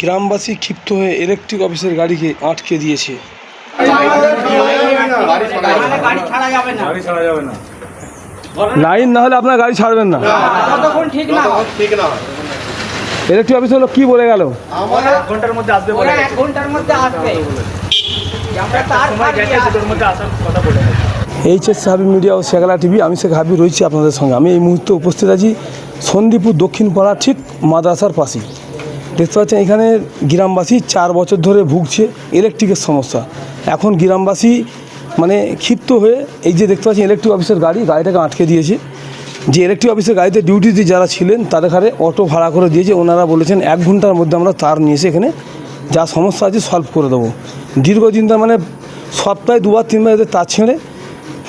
গ্রামবাসী ক্ষিপ্ত হয়ে ইলেকট্রিক অফিসের গাড়িকে আটকে দিয়েছে। লাইন না হলে আপনার গাড়ি ছাড়বেন না। ইলেকট্রিক অফিসের লোক কি বলে গেল? ঘণ্টার মধ্যে আসবে মিডিয়া ও শেখালা টিভি, আমি শেখ হাবি রয়েছি আপনাদের সঙ্গে। আমি এই মুহূর্তে উপস্থিত আছি সন্দীপুর দক্ষিণ পাড়া ঠিক মাদ্রাসার পাশেই। দেখতে পাচ্ছেন, এখানে গ্রামবাসী চার বছর ধরে ভুগছে ইলেকট্রিকের সমস্যা। এখন গ্রামবাসী মানে ক্ষিপ্ত হয়ে এই যে দেখতে পাচ্ছেন ইলেকট্রিক অফিসের গাড়ি, গাড়িটাকে আটকে দিয়েছে। যে ইলেকট্রিক অফিসের গাড়িতে ডিউটিতে যারা ছিলেন, তাদের ঘরে অটো ভাড়া করে দিয়েছে। ওনারা বলেছেন, এক ঘণ্টার মধ্যে আমরা তার নিয়ে এসে এখানে যা সমস্যা আছে সলভ করে দেবো। দীর্ঘদিন তার মানে সপ্তাহে দুবার, তিনবার এদের তার ছেড়ে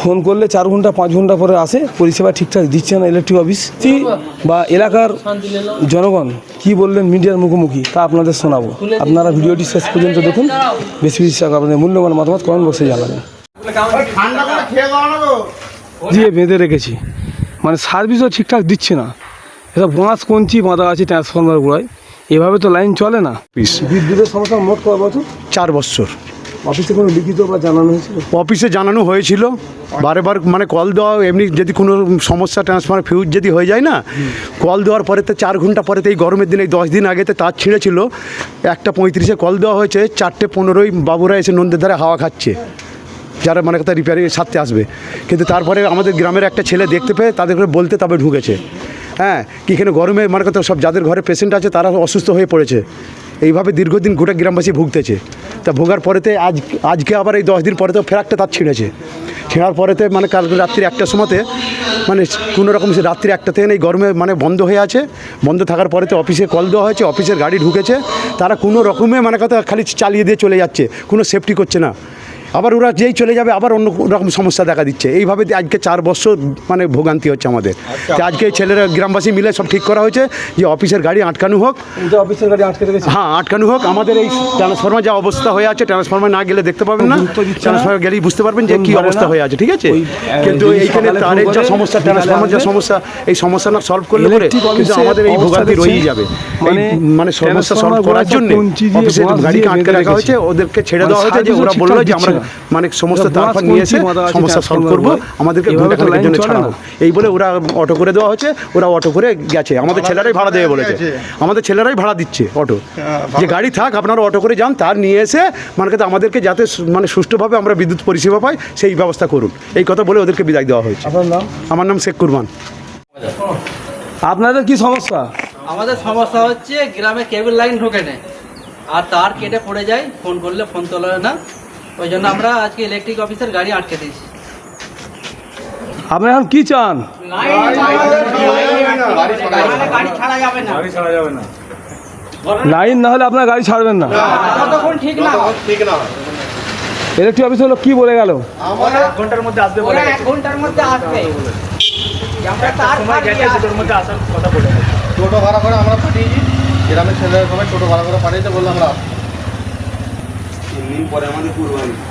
ফোন করলে চার ঘণ্টা পাঁচ ঘণ্টা পরে আসে পরিষেবা ঠিকঠাক দিচ্ছে না ইলেকট্রিক অফিস বা এলাকার জনগণ কি বললেন মিডিয়ার মুখোমুখি তা আপনাদের শোনাবো। আপনারা ভিডিওটি শেষ পর্যন্ত দেখুন। বেশি বেশি আপনাদের মূল্যবান মতামত কমেন্ট বক্সে জানাবেন। দিয়ে বেঁধে রেখেছি। মানে সার্ভিসও ঠিকঠাক দিচ্ছে না। এসব বাঁশ কঞ্চি বাঁধা আছে ট্রান্সফরমার গুঁড়ায়। এভাবে তো লাইন চলে না। বিদ্যুতের সমস্যা মোট কয় বছর? চার বছর। অফিসে কোনো লিখিত বা জানানো হয়েছিল? অফিসে জানানো হয়েছিল। বারে বার মানে কল দেওয়া, এমনি যদি কোনো সমস্যা ট্রান্সফার ফিউজ যদি হয়ে যায় না, কল দেওয়ার পরে তো চার ঘণ্টা পরে এই গরমের দিনে দশ দিন আগেতে তার ছিঁড়েছিল। একটা পঁয়ত্রিশে কল দেওয়া হয়েছে, চারটে পনেরোই বাবুরা এসে নন্দের ধারে হাওয়া খাচ্ছে। যারা মানে কথা রিপেয়ারিং সারতে আসবে। কিন্তু তারপরে আমাদের গ্রামের একটা ছেলে দেখতে পেয়ে তাদের করে বলতে তবে ঢুকেছে। হ্যাঁ কি এখানে গরমে মানে কথা সব যাদের ঘরে পেশেন্ট আছে তারা অসুস্থ হয়ে পড়েছে। এইভাবে দীর্ঘদিন গোটা গ্রামবাসী ভুগতেছে। তা ভোগার পরেতে আজ, আজকে আবার এই দশ দিন পরে তো ফের একটা তার ছিঁড়েছে। ছেঁড়ার পরেতে মানে কাল রাত্রি একটার সময়তে মানে কোনো রকম সে রাত্রি একটা থেকে এই গরমে মানে বন্ধ হয়ে আছে। বন্ধ থাকার পরেতে অফিসে কল দেওয়া হয়েছে, অফিসের গাড়ি ঢুকেছে। তারা কোনো রকমে মানে কথা খালি চালিয়ে দিয়ে চলে যাচ্ছে, কোনো সেফটি করছে না। আবার ওরা যেই চলে যাবে আবার অন্য রকম সমস্যা দেখা দিচ্ছে। এইভাবে আজকে চার বছর মানে ভোগান্তি হচ্ছে আমাদের। আজকে ছেলেরা গ্রামবাসী মিলে সব ঠিক করা হয়েছে যে অফিসের গাড়ি আটকানো হোক। অফিসের গাড়ি আটকে হ্যাঁ আটকানো হোক। আমাদের এই ট্রান্সফর্মার যা অবস্থা হয়ে আছে ট্রান্সফর্মার না গেলে দেখতে পাবেন না। ট্রান্সফরমার গেলেই বুঝতে পারবেন যে কি অবস্থা হয়ে আছে ঠিক আছে? কিন্তু এইখানে তারের যা সমস্যা ট্রান্সফর্মার যা সমস্যা এই সমস্যা না সলভ করলে পরে কিন্তু আমাদের এই ভোগান্তি রয়েই যাবে। মানে মানে মানে সমস্যা সলভ করার জন্য অফিসের গাড়িকে আটকে রাখা হয়েছে ওদেরকে ছেড়ে মানে দেওয়া হয়েছে যে ওরা বলল যে আমরা। মানে সমস্ত ওরা তারপর বাঁশ নিয়ে এসে কঞ্চি বাঁধা আছে সমস্যা সলভ করব। আমাদেরকে জন্য চলে ছাড়াবো না। এই বলে ওরা অটো করে দেওয়া হয়েছে ওরা অটো করে গেছে। আমাদের ছেলেরাই ভাড়া দেবে বলেছে। আমাদের ছেলেরাই ভাড়া দিচ্ছে অটো যে গাড়ি থাক আপনারা অটো করে যান তার নিয়ে এসে মানে আমাদেরকে যাতে মানে সুষ্ঠুভাবে আমরা বিদ্যুৎ পরিষেবা পাই সেই ব্যবস্থা করুন। এই কথা বলে ওদেরকে বিদায় দেওয়া হয়েছে। আমার নাম শেখ কুরবান। আপনাদের কি সমস্যা? আমাদের সমস্যা হচ্ছে গ্রামে কেবল লাইন ঢোকে না। আর তার কেটে পড়ে যায় ফোন করলে ফোন তোলা না। ওই জন্য আমরা আজকে ইলেকট্রিক অফিসের গাড়ি আটকে দিয়েছি। আপনি এখন কি চান? লাইন না হলে আপনার গাড়ি ছাড়বেন না। ইলেকট্রিক অফিসের লোক কি বলে গেল? ঘণ্টার মধ্যে আসবে মধ্যে আসবে। টোটো ভাড়া করে আমরা পাঠিয়েছি। গ্রামের ছেলেরা সবাই টোটো ভাড়া করে পাঠিয়েছে বললাম আমরা দিন পরে আমাদের কুরবানি